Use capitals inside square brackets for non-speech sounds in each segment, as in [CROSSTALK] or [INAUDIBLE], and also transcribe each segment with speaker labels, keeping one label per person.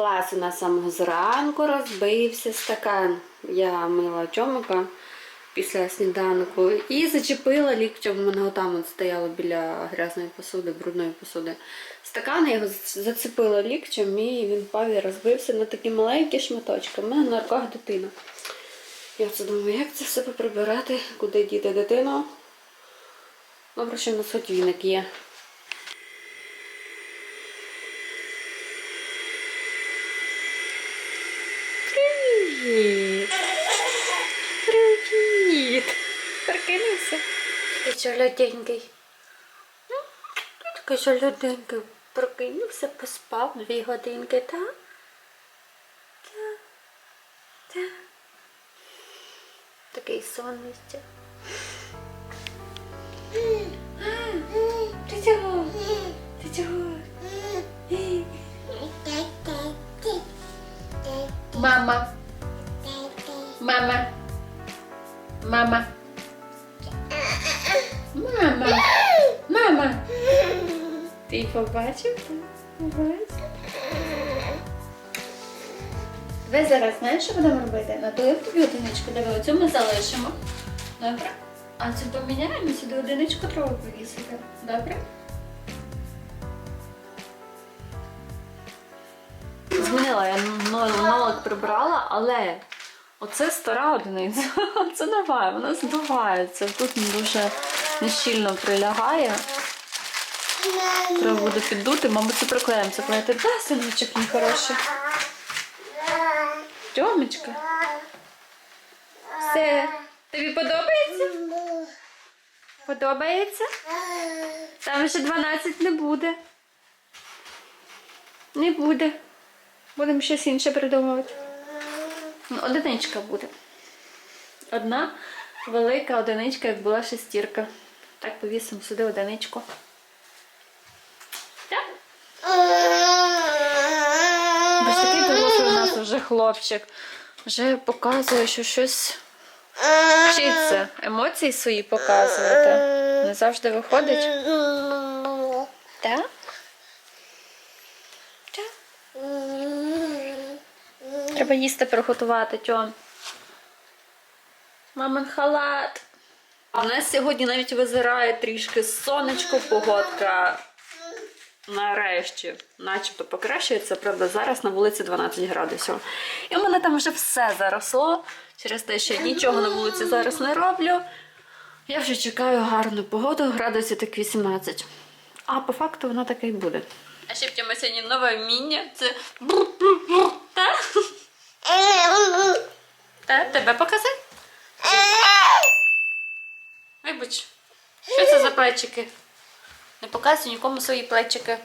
Speaker 1: класу на самого зранку розбився стакан. Я мила чомика після сніданку і зачепила ліктем. У мене там от стояло біля грязної посуди, брудної посуди. Стакан його зацепила ліктем і він впав і розбився на такі маленькі шматочки. У мене на руках дитина. Я це думаю, як це все поприбирати, куди діти дитину. Добре, що в нас віник є. Привіт! Привіт! Прикинувся? Такий солоденький. Такий солоденький. Прокинувся, поспав дві годинки, так? Так. Так. Такий сонниця. Ти чого? Ти чого? Мама. Мама. Мама. Мама. Мама. Ти побачив? Побачив? Ви зараз знаєш, що будемо робити? Надуємо тобі одиничку, диви, оцю ми залишимо. Добре? А цю поміняємо сюди одиничку треба повісити. Добре? Змінила, я нолик прибрала, але оце стара одиниця, [LAUGHS] це нова, вона здувається. Тут дуже нещільно прилягає. Треба буде піддути, мабуть, це приклеїмо. Це клеїти. Да, синочок мій хороший. Тьомочка. Все. Тобі подобається? Подобається? Там ще 12 не буде. Не буде. Будемо щось інше придумувати. Ну, Одиничка буде. Одна велика одиничка, як була шестірка. Так повісимо сюди одиничку. Так? Бо такий дорослий у нас вже хлопчик. Вже показує, що щось вчиться. Емоції свої показувати. Не завжди виходить. Так? Треба їсти приготувати, Тьом. Мамин халат. В нас сьогодні навіть визирає трішки сонечко, погодка. Нарешті, начебто покращується, правда, зараз на вулиці 12 градусів. І в мене там вже все заросло через те, що я нічого на вулиці зараз не роблю. Я вже чекаю гарну погоду, градусів так 18. А по факту вона така і буде. А ще в цьому сьогодні нове вміння. Це Та? Та? Тебе показати? Вибач, що це за плечики? Не показуй нікому свої плечики.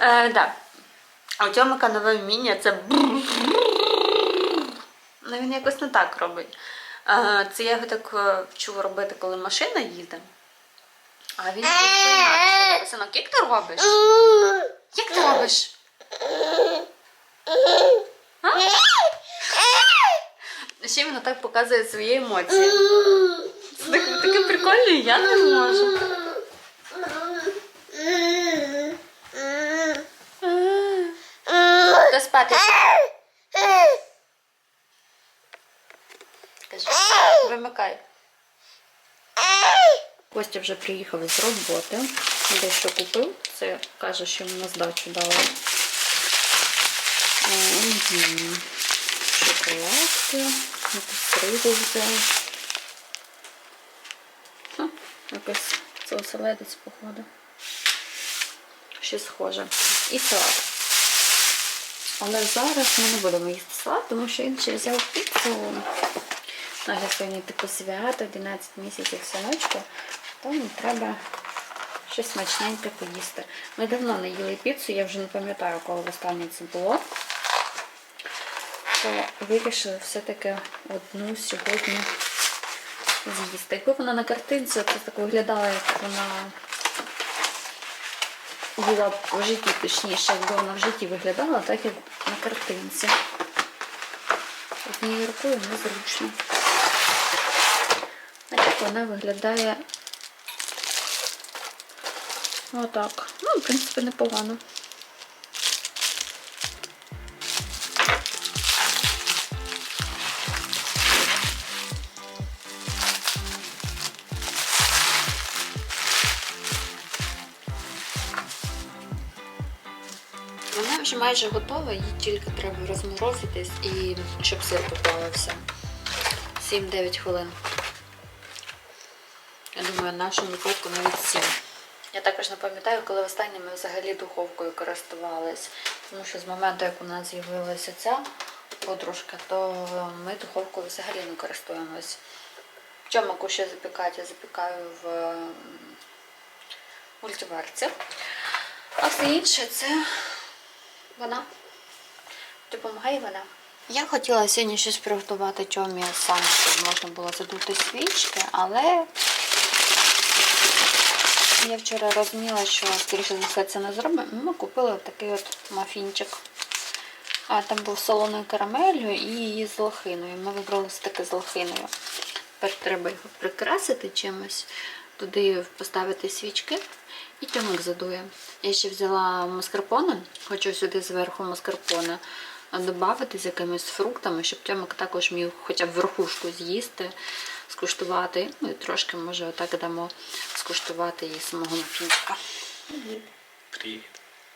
Speaker 1: Е, да. А у Тьомика нове вміння це Ну, він якось не так робить. Е, це я його так е, вчу робити, коли машина їде. А він інакше. Синок, як ти робиш? Як ти робиш? Ще він так показує свої емоції. Це так, таке прикольне, я не можу. Хто спати? Кажи, вимикай. Костя вже приїхав з роботи. Дещо купив. Це каже, що на здачу дала. Мгм. Шоколадки. Якусь рибу взяв. Хм, Якось це оселедець, походу. Щось схоже. І салат. Але зараз ми не будемо їсти салат, тому що він ще взяв піцу. Наша сьогодні типу свято, 11 місяців синочку, тому треба щось смачненьке поїсти. Ми давно не їли піцу, я вже не пам'ятаю, коли востаннє це було. То вирішили все-таки одну сьогодні з'їсти. Якби вона на картинці це так виглядала, як вона була в житті, точніше, якби вона в житті виглядала, так як на картинці. Однією рукою незручно. А так вона виглядає отак. Ну, в принципі, непогано. Майже готова, їй тільки треба розморозитись і щоб сир поплавився. 7-9 хвилин. Я думаю, в нашому випадку навіть 7. Я також не пам'ятаю, коли останнє ми взагалі духовкою користувались. Тому що з моменту, як у нас з'явилася ця подружка, то ми духовкою взагалі не користуємось. Чомаку ще запікати, я запікаю в мультиварці. А все інше це вона. Допомагає вона. Я хотіла сьогодні щось приготувати чомі саме, щоб можна було задути свічки, але я вчора розуміла, що, скоріше за все, це не зробимо. Ми купили такий от мафінчик. А, там був солоною карамелью і її з лохиною. Ми вибрали все таки з лохиною. Тепер треба його прикрасити чимось, туди поставити свічки і тьомик задує. Я ще взяла маскарпоне, хочу сюди зверху маскарпоне додати з якимись фруктами, щоб тьомик також міг хоча б верхушку з'їсти, скуштувати. Ну і трошки, може, отак дамо скуштувати і самого мафінчика.
Speaker 2: Привіт.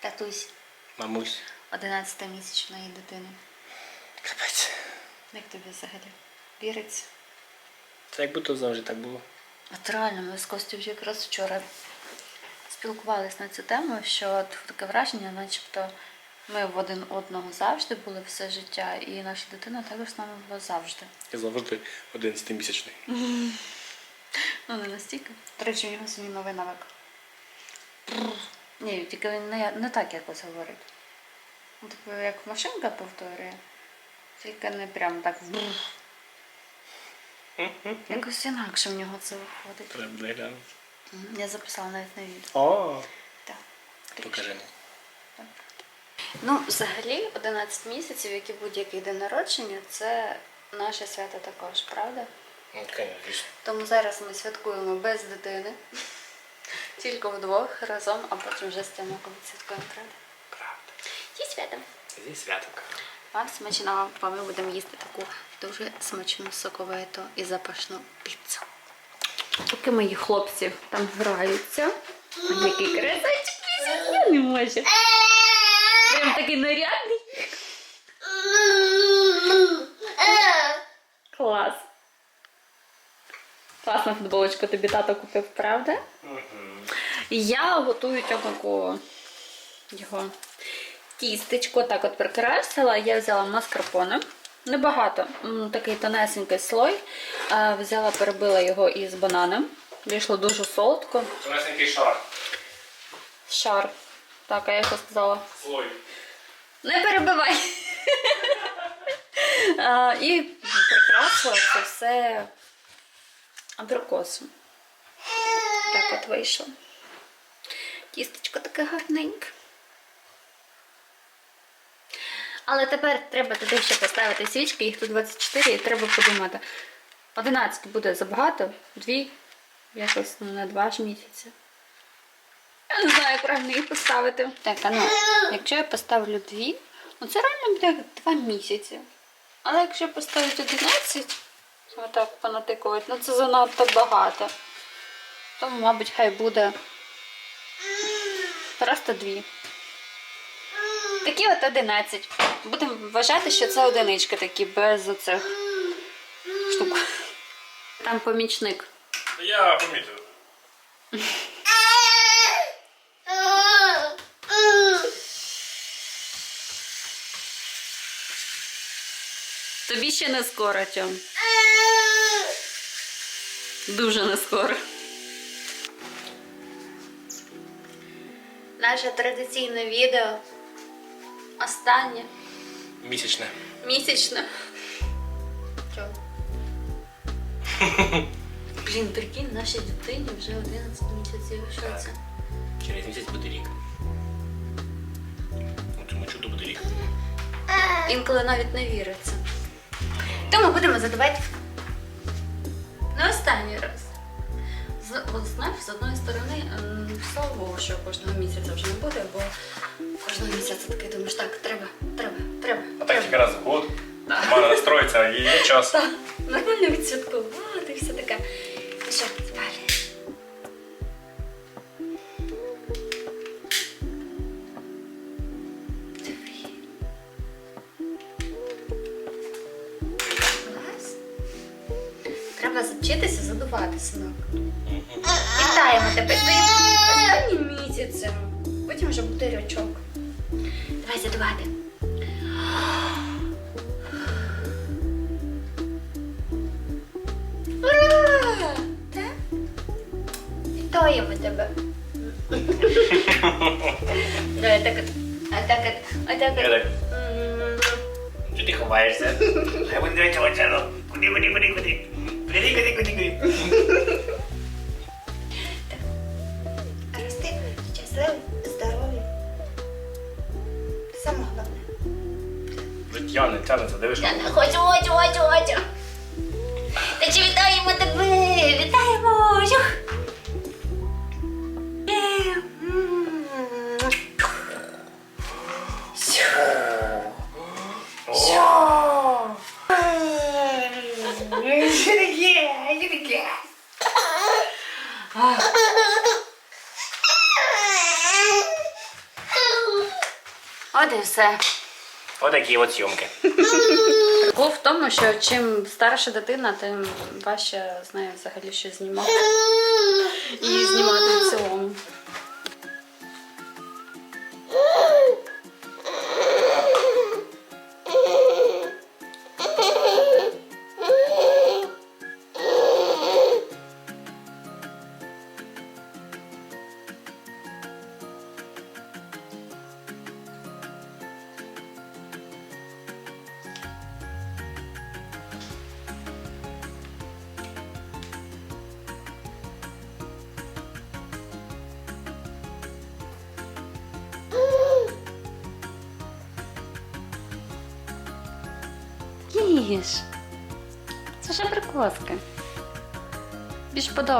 Speaker 1: Татусь
Speaker 2: Мамусь.
Speaker 1: 11-місячної дитини.
Speaker 2: Капець.
Speaker 1: Як тобі взагалі? Віриться?
Speaker 2: Це як будто завжди так було.
Speaker 1: От реально, ми з Костю якраз вчора спілкувалися на цю тему, що от таке враження, начебто ми в один одного завжди були все життя, і наша дитина також з нами була завжди.
Speaker 2: Я завжди 11-місячний.
Speaker 1: Ну, не настільки. До речі, у нього свій новий навик. Ні, тільки він не, не так якось говорить. Типу, як машинка повторює, тільки не прям так. Якось інакше в нього це виходить.
Speaker 2: Треба буде глянути.
Speaker 1: Я записала навіть на відео.
Speaker 2: О,
Speaker 1: Так.
Speaker 2: покажи мені.
Speaker 1: Ну, взагалі, 11 місяців, як і будь-який день народження, це наше свято також, правда?
Speaker 2: Ну, звісно.
Speaker 1: Тому зараз ми святкуємо без дитини, [LAUGHS] тільки вдвох разом, а потім вже з Тимоком святкуємо, правда?
Speaker 2: Правда.
Speaker 1: Зі святом.
Speaker 2: Зі святок.
Speaker 1: Вам смачного, бо ми будемо їсти таку дуже смачну соковиту і запашну піцу. Поки мої хлопці там граються, який красавчик я не можу. Прям такий нарядний. Клас. Класна футболочка тобі тато купив, правда? І Я готую тьомику його тістечко, так от прикрасила. Я взяла маскарпоне. Небагато, такий тонесенький слой. Взяла, перебила його із бананом. Вийшло дуже солодко.
Speaker 2: Тонесенький шар.
Speaker 1: Шар. Так, а я що сказала?
Speaker 2: Слой.
Speaker 1: Не перебивай. [LAUGHS] І прикрасила це все абрикосом. Так от вийшло. Тістечко таке гарненьке. Але тепер треба туди ще поставити свічки, їх тут 24, і треба подумати. 11 буде забагато, дві, якось ну, на два ж місяці. Я не знаю, як правильно їх поставити. Так, а ну, якщо я поставлю дві, ну це реально буде два місяці. Але якщо поставити 11, отак понатикувати, ну це занадто багато. Тому, мабуть, хай буде просто дві. Такі от 11. Будемо вважати, що це одинички такі, без оцих штук. Там помічник.
Speaker 2: Я помітив.
Speaker 1: Тобі ще не скоро, Тьом. Дуже не скоро. Наше традиційне відео. Останнє.
Speaker 2: Місячне.
Speaker 1: Місячне. Тьом. [LAUGHS] Блін, прикинь, нашій дитині вже 11 місяців. Що
Speaker 2: Так.
Speaker 1: це?
Speaker 2: Через місяць буде рік. Ну, Цьому чуду буде рік.
Speaker 1: Інколи навіть не віриться. Тому будемо задавати на останній раз. З, от, знаєш, з одної сторони, слава Богу, що кожного місяця вже не буде, бо кожного місяця такий думаєш, так, треба, треба, треба.
Speaker 2: А так тільки раз в год. Мара настроїться, і є час.
Speaker 1: Так, Нормально відсвяткувати, все таке. І що, далі? Треба завчитися задувати синок. Вітаємо тебе останнім місяцем. Потім вже буде рючок. Давай задувати. Ура! Так? Вітаємо тебе. [LAUGHS] Давай так от. А так от. А от.
Speaker 2: Що ти ховаєшся? Я буду дивитися. Куди, куди, куди, куди? Куди, куди, куди, куди?
Speaker 1: Все.
Speaker 2: Отакі от зйомки. [LAUGHS]
Speaker 1: Прикол в тому, що чим старша дитина, тим важче з нею взагалі щось знімати. І знімати в цілому.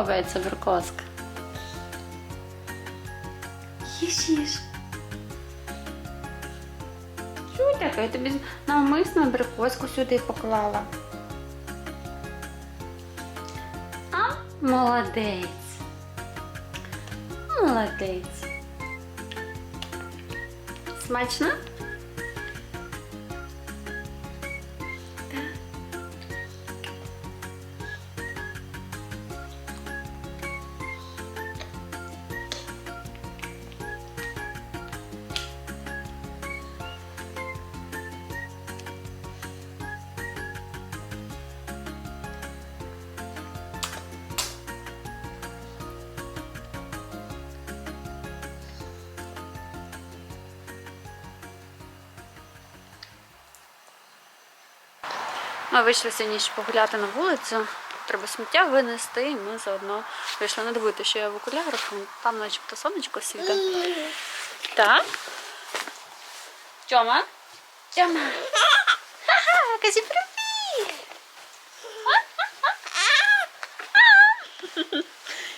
Speaker 1: Подобається абрикоска. Їж, їж. Що таке? Я тобі навмисно абрикоску сюди поклала. А, молодець. Молодець. Смачно? Ми вийшли сьогодні ще погуляти на вулицю. Треба сміття винести, і ми заодно вийшли не дивити, що я в окулярах, там начебто сонечко світить. Так? Тьома? Тьома. Ха-ха, кажи привіт!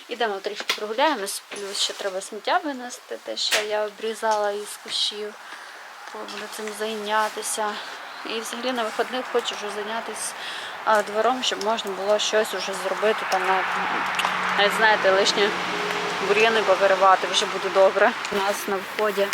Speaker 1: Ідемо трішки прогуляємось, плюс ще треба сміття винести, те, що я обрізала із кущів. Треба буде цим зайнятися. І взагалі на вихідних хочу вже зайнятися двором, щоб можна було щось уже зробити там на навіть знаєте, лишні бур'яни повиривати вже буде добре. У нас на вході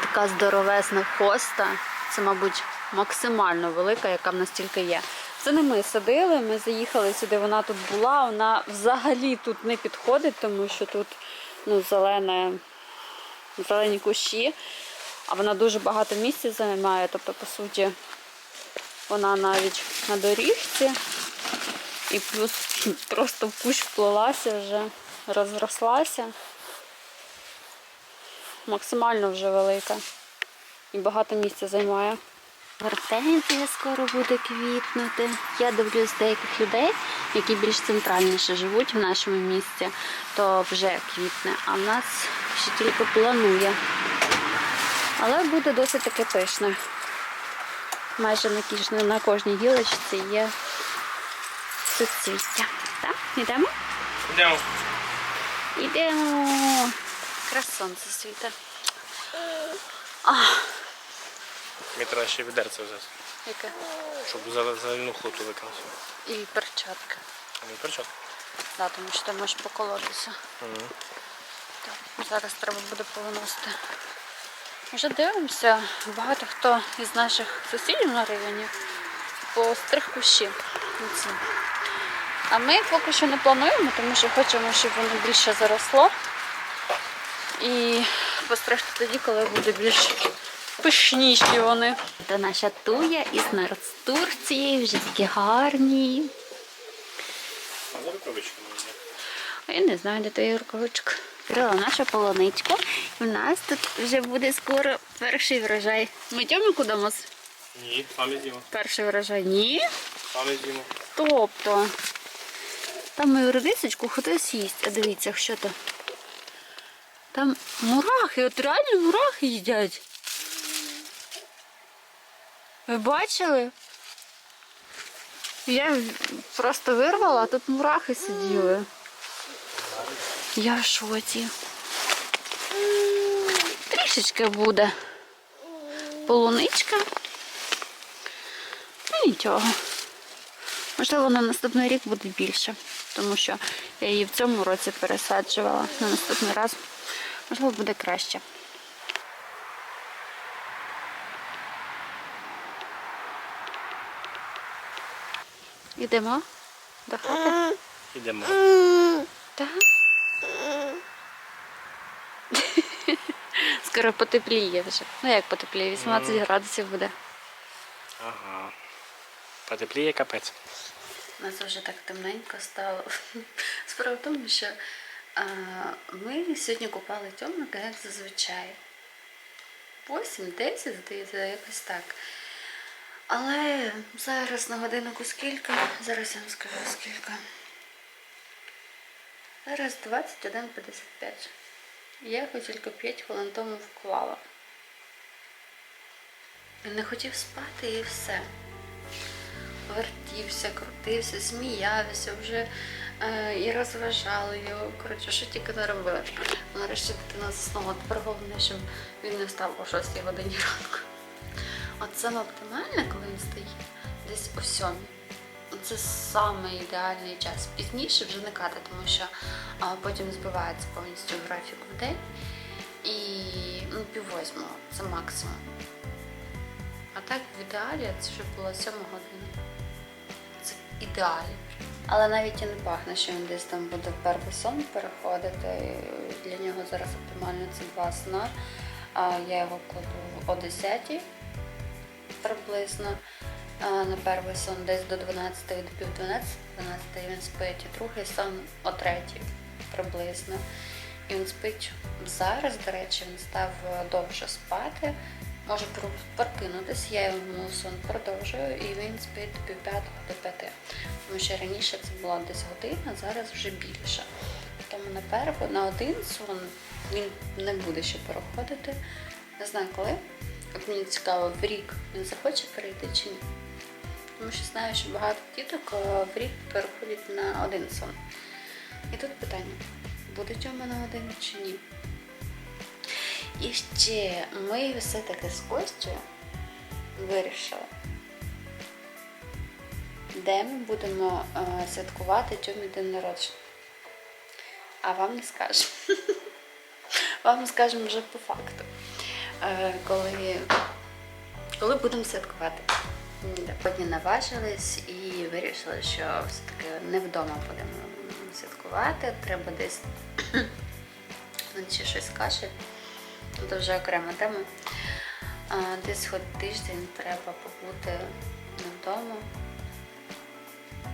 Speaker 1: така здоровесна хоста. Це, мабуть, максимально велика, яка в нас тільки є. Це не ми садили, ми заїхали сюди, вона тут була. Вона взагалі тут не підходить, тому що тут ну, зелене, зелені кущі, а вона дуже багато місця займає. Тобто, по суті, вона навіть на доріжці. І плюс [LAUGHS] просто в кущ вплилася вже, розрослася. Максимально вже велика. І багато місця займає. Гортензія скоро буде квітнути. Я дивлюсь деяких людей, які більш центральніше живуть в нашому місті, то вже квітне, а в нас ще тільки планує. Але буде досить таки пишне. Майже на, кожній гілочці є суцвіття. Так, йдемо?
Speaker 2: Йдемо.
Speaker 1: Йдемо. Якраз сонце світить. А,
Speaker 2: Мені треба ще відерце взяти,
Speaker 1: яке?
Speaker 2: щоб зелену хуту викинути.
Speaker 1: І перчатка.
Speaker 2: А не перчатка.
Speaker 1: Да, тому що ти можеш поколотися. Так, зараз треба буде повиносити. Вже дивимося, багато хто із наших сусідів на районі постриг кущі. А ми поки що не плануємо, тому що хочемо, щоб воно більше заросло. І постригти тоді, коли буде більш пишніші вони. Це наша туя із Турції, вже такі гарні.
Speaker 2: А
Speaker 1: Я не знаю, де твоя рукавичка. Відкрила нашу полоничку. В нас тут вже буде скоро перший врожай. Ми тьомику дамо
Speaker 2: Ні, самі з'їмо.
Speaker 1: перший врожай? Ні.
Speaker 2: Самі з'їмо.
Speaker 1: Тобто. Там мою редисочку хтось їсть. А дивіться, що то. Там мурахи, от реально мурахи їдять. Ви бачили? Я просто вирвала, а тут мурахи сиділи. Я в шоці. Трішечки буде. Полуничка. Ну нічого. Можливо, на наступний рік буде більше, тому що я її в цьому році пересаджувала. На наступний раз, можливо, буде краще. Йдемо до хати.
Speaker 2: Ідемо.
Speaker 1: Так. [LAUGHS] Скоро потепліє вже. Ну як потепліє? 18 градусів буде.
Speaker 2: Ага. Потепліє капець.
Speaker 1: У нас вже так темненько стало. [LAUGHS] Справа в тому, що а, ми сьогодні купали тьомника, як зазвичай. 8-10, здається, якось так. Але зараз на годиннику скільки? Зараз я вам скажу скільки. Зараз 21.55. Я його тільки 5 хвилин тому вклала. Не хотів спати і все вертівся, крутився, сміявся, вже е, і розважали його. Коротше, що тільки не робили. Нарешті дитина заснула. Тепер головне, щоб він не встав о 6 годині ранку. От саме оптимальне, коли він стає десь о 7. Це саме ідеальний час. Пізніше вже не кати, тому що потім збивається повністю графік в день. І ну, пів восьмого це максимум. А так в ідеалі це вже було 7 година. Це ідеалі. Але навіть і не пахне, що він десь там буде в перший сон переходити. Для нього зараз оптимально це два сна. Я його кладу о 10 приблизно. А на перший сон десь до 12 до пів 12, 12 він спить, і другий сон о 3 приблизно. І він спить зараз, до речі, він став довше спати. Може про- прокинутися, я йому сон продовжую, і він спить до пів п'ятого до п'яти. Тому що раніше це була десь година, зараз вже більше. Тому на перву, на один сон він не буде ще переходити. Не знаю коли. От мені цікаво, в рік він захоче перейти чи ні. Тому що знаю, що багато діток е, в рік переходять на один сон. І тут питання, буде Тьома на один чи ні? І ще ми все-таки з Костю вирішили, де ми будемо е, святкувати Тьомі день народження. А вам не скажемо. [LAUGHS] Вам скажемо вже по факту. Е, коли, коли будемо святкувати. Потім наважились і вирішили, що все-таки не вдома будемо святкувати. Треба десь [CLEARS THROAT] він щось каже. Це вже окрема тема. Десь хоч тиждень треба побути не вдома,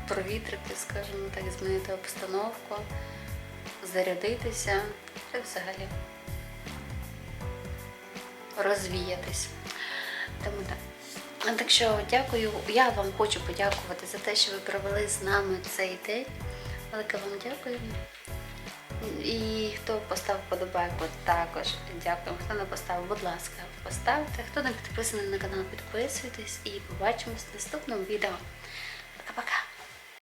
Speaker 1: провітрити, скажімо так, змінити обстановку, зарядитися та взагалі розвіятись. Тому так. А Так що дякую. Я вам хочу подякувати за те, що ви провели з нами цей день. Велике вам дякую. І хто поставив подобайку, також дякую. Хто не поставив, будь ласка, поставте. Хто не підписаний на канал, підписуйтесь і побачимось в наступному відео. Пока-пока!